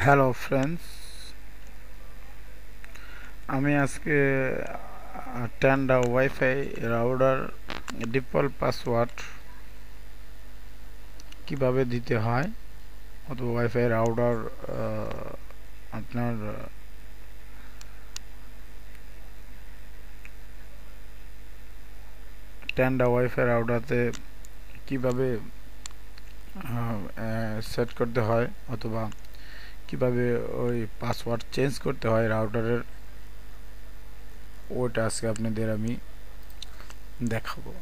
Hello friends আমি আজকে Tenda wifi router default password কীভাবে দিতে হয়? অথবা ওয়াইফাই রাউডার আপনার ট্যান্ডা ওয়াইফাই রাউডারতে কীভাবে সেট করতে হয়? অথবা কীভাবে ওই পাসওয়ার্ড চেঞ্জ করতে হয় রাউটারের ওইটা আজকে আপনাদের আমি দেখাবো।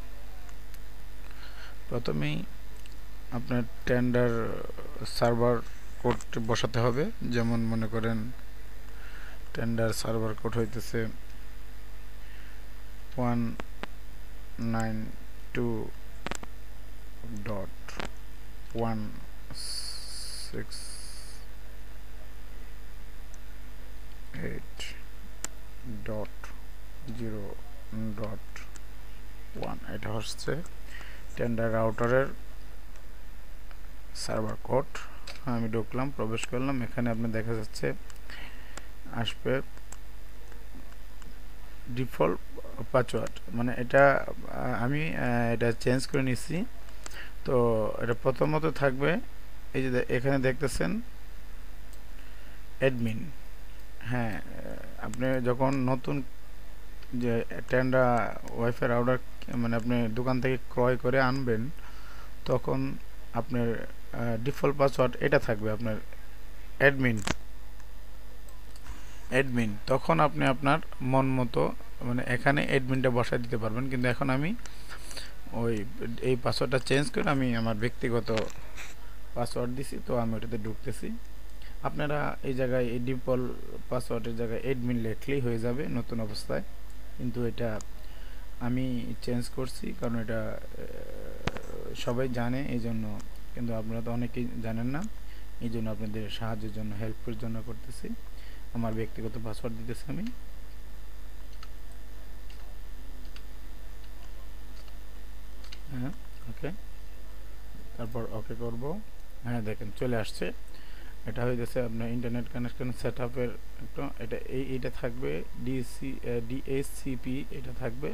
প্রথমেই আপনার টেন্ডার সার্ভার কোড বসাতে হবে। যেমন মনে করেন টেন্ডার সার্ভার কোড হইতেছে one nine two dot one six eight dot zero dot one এটা হচ্ছে টেন্ডার রাউটারের সার্ভার কোড আমি ঢুকলাম, প্রবেশ করলাম, এখানে আপনি দেখা যাচ্ছে আসবে ডিফল্ট পাসওয়ার্ড মানে এটা, আমি এটা চেঞ্জ করে নিছি। তো এটা প্রথমত থাকবে, এই যে এখানে দেখতেছেন অ্যাডমিন হ্যাঁ আপনি যখন নতুন যে টেন্ডা ওয়াইফাই রাউটার মানে আপনি দোকান থেকে ক্রয় করে আনবেন, তখন আপনার ডিফল্ট পাসওয়ার্ড এটা থাকবে আপনার অ্যাডমিন অ্যাডমিন তখন আপনি আপনার মন মতো মানে এখানে অ্যাডমিনটা বসায় দিতে পারবেন। কিন্তু এখন আমি ওই, এই পাসওয়ার্ডটা চেঞ্জ করে আমি আমার ব্যক্তিগত পাসওয়ার্ড দিছি, তো আমি ওটাতে ঢুকতেছি। আপনারা এই জায়গায় এই ডিফল্ট পাসওয়ার্ডের জায়গায় অ্যাডমিন লেখলেই হয়ে যাবে নতুন অবস্থায়। কিন্তু এটা আমি চেঞ্জ করছি কারণ এটা সবাই জানে এই জন্য কিন্তু আপনারা তো অনেকেই জানেন না। এই জন্য আপনাদের সাহায্যের জন্য হেল্পের জন্য করতেছি। আমার ব্যক্তিগত পাসওয়ার্ড দিতেছি আমি। হ্যাঁ ওকে তারপর ওকে করব। হ্যাঁ দেখেন চলে আসছে। এটা হয়ে গেছে আপনার ইন্টারনেট কানেকশন সেট আপের একটু, এটা এই এটা থাকবে ডিসি ডিএসসিপি এটা থাকবে।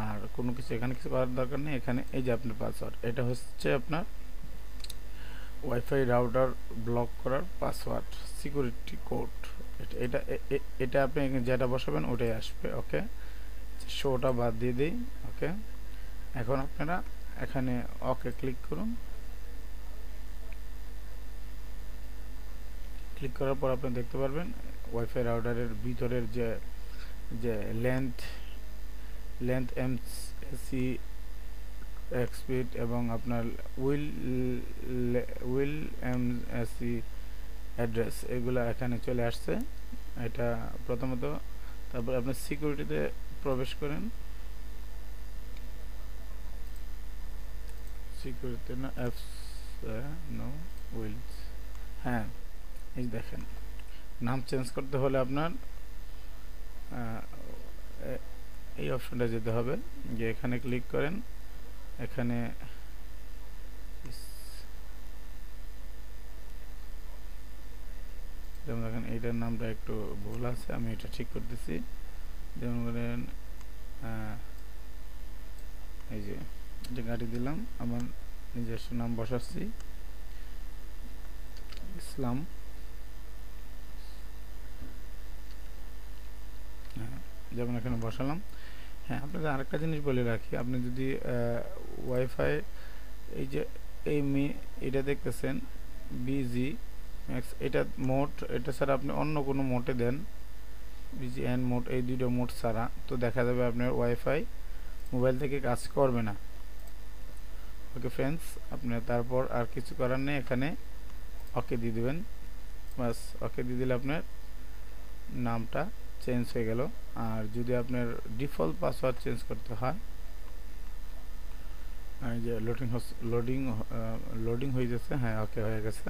আর কোনো কিছু এখানে কিছু করার দরকার নেই, এখানে এই যে আপনার পাসওয়ার্ড এটা হচ্ছে আপনার ওয়াইফাই রাউটার ব্লক করার পাসওয়ার্ড সিকিউরিটি কোড এটা এটা আপনি যেটা বসাবেন ওটাই আসবে ওকে শোটা বাদ দিয়ে দিই ওকে এখন আপনারা এখানে ওকে ক্লিক করুন। ক্লিক করার পর আপনি দেখতে পারবেন ওয়াইফাই রাউটারের ভিতরের যে যে লেন্থ লেন্থ এম সি এক্সপিড এবং আপনার will will M C address এগুলো এখানে চলে আসছে। এটা প্রথমত, তারপর আপনি সিকিউরিটিতে প্রবেশ করেন। সিকিউরিটি না অ্যাপস নো উইলস হ্যাঁ। এই দেখেন, নাম চেঞ্জ করতে হলে আপনার এই অপশনটা যেতে হবে যে এখানে ক্লিক করেন, এখানে যেমন দেখেন এইটার নামটা একটু ভুল আছে, আমি এটা ঠিক করতেছি, যেমন করেন এই যে এটা গাড়ি দিলাম, আমার নিজস্ব নাম বসাচ্ছি, ইসলাম যেমন এখানে বসালাম হ্যাঁ আপনাদের আরেকটা জিনিস বলে রাখি। আপনি যদি ওয়াইফাই এই যে, এই মি, এটা দেখতেছেন বিজি ম্যাক্স এটা মোট, এটা ছাড়া আপনি অন্য কোনো মোটে দেন। বিজি অ্যান্ড মোট, এই দুটো মোট ছাড়া। তো দেখা যাবে আপনার ওয়াইফাই মোবাইল থেকে কাজ করবে না। ওকে ফ্রেন্ডস আপনার তারপর আর কিছু করার নেই, এখানে ওকে দিয়ে দেবেন। বাস, ওকে দিয়ে দিলে আপনার নামটা চেঞ্জ হয়ে গেল। আর যদি আপনার ডিফল্ট পাসওয়ার্ড চেঞ্জ করতে হয় যে লোডিং লোডিং লোডিং হয়ে যাচ্ছে হ্যাঁ ওকে হয়ে গেছে।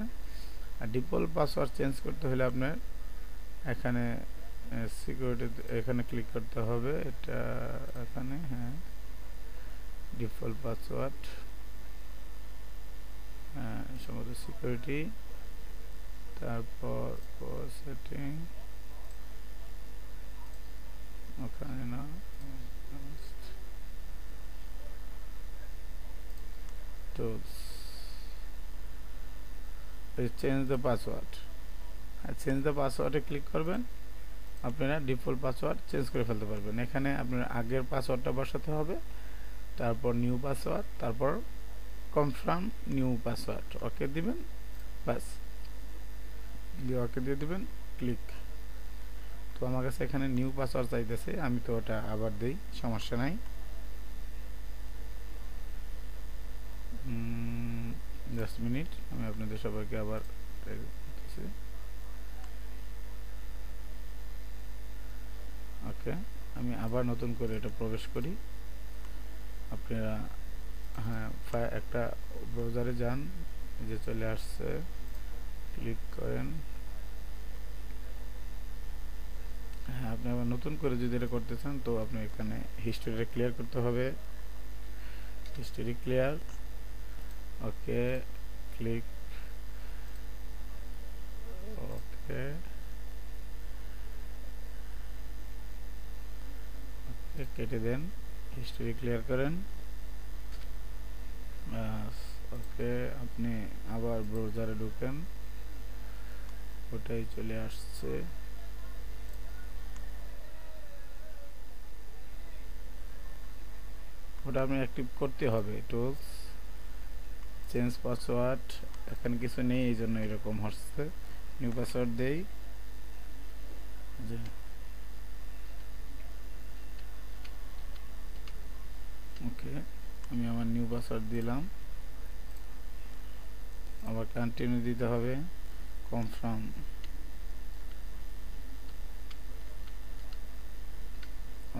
আর ডিফল্ট পাসওয়ার্ড চেঞ্জ করতে হলে আপনার এখানে সিকিউরিটি এখানে ক্লিক করতে হবে। এটা এখানে হ্যাঁ ডিফল্ট পাসওয়ার্ড হ্যাঁ সম্ভবত সিকিউরিটি তারপর সেটিং ওখানে না tools চেঞ্জ দ্য পাসওয়ার্ড আর চেঞ্জ দ্য পাসওয়ার্ডে ক্লিক করবেন। আপনারা ডিফল্ট পাসওয়ার্ড চেঞ্জ করে ফেলতে পারবেন। এখানে আপনার আগের পাসওয়ার্ডটা বসাতে হবে। তারপর নিউ পাসওয়ার্ড তারপর কনফার্ম নিউ পাসওয়ার্ড ওকে দিবেন? বাস দিয়ে ওকে দিয়ে দিবেন। ক্লিক তো আমার কাছে এখানে নিউ পাসওয়ার্ড চাইতেছে, আমি তো ওটা আবার দেই, সমস্যা নাই। দশ মিনিট আমি আপনাদের সবাইকে আবার ওকে আমি আবার নতুন করে এটা প্রবেশ করি। আপনারা হ্যাঁ একটা ব্রাউজারে যান যে চলে আসছে ক্লিক করেন। হ্যাঁ আপনি আবার নতুন করে যদি এটা করতে চান, তো আপনি এখানে হিস্টোরিটা ক্লিয়ার করতে হবে। History clear okay click okay কেটে দেন। হিস্টোরি ক্লিয়ার করেন। ওকে আপনি আবার ব্রাউজারে ঢুকেন। ওটাই চলে আসছে। ওটা আপনি অ্যাক্টিভ করতে হবে টুলস চেঞ্জ পাসওয়ার্ড এখানে কিছু নেই, এই জন্য এরকম হচ্ছে। নিউ পাসওয়ার্ড দেই। ওকে আমি আমার নিউ পাসওয়ার্ড দিলাম। আবার কন্টিনিউ দিতে হবে কনফার্ম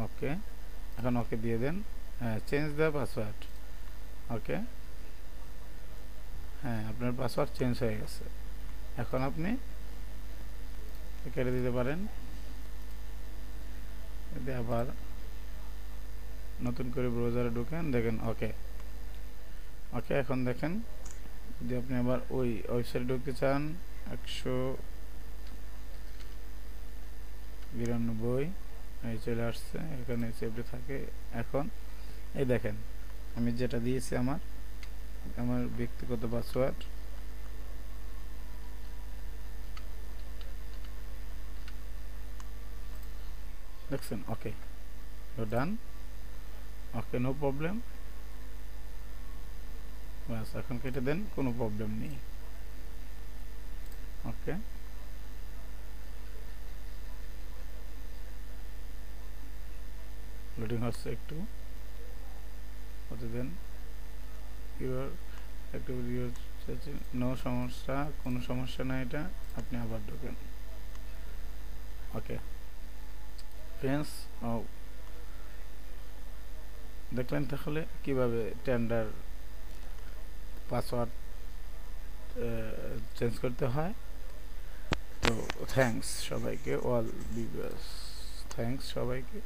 ওকে এখন ওকে দিয়ে দেন। হ্যাঁ চেঞ্জ দ্য পাসওয়ার্ড ওকে হ্যাঁ আপনার পাসওয়ার্ড চেঞ্জ হয়ে গেছে। এখন আপনি কেটে দিতে পারেন। এতে আবার নতুন করে ব্রাউজারে ঢুকেন, দেখেন ওকে ওকে এখন দেখেন, যদি আপনি আবার ওই ওয়েবসাইটে ঢুকতে চান, একশো বিরানব্বই চলে আসছে, এখানে সেভটি থাকে, এখন এই দেখেন, আমি যেটা দিয়েছি আমার আমার ব্যক্তিগত পাসওয়ার্ড দেখছেন? ওকে ডান ওকে নো প্রবলেম বাস এখন কেটে দেন, কোনো প্রবলেম নেই। ওকে লোডিং হচ্ছে একটু। হতে দেন ইউর ইউর নো সমস্যা, কোনো সমস্যা না এটা, আপনি আবার ঢোকেন। ওকে ফ্রেন্ডস দেখলেন তাহলে কীভাবে টেন্ডার পাসওয়ার্ড চেঞ্জ করতে হয়? তো থ্যাংকস সবাইকে অল বিগাস থ্যাংকস সবাইকে।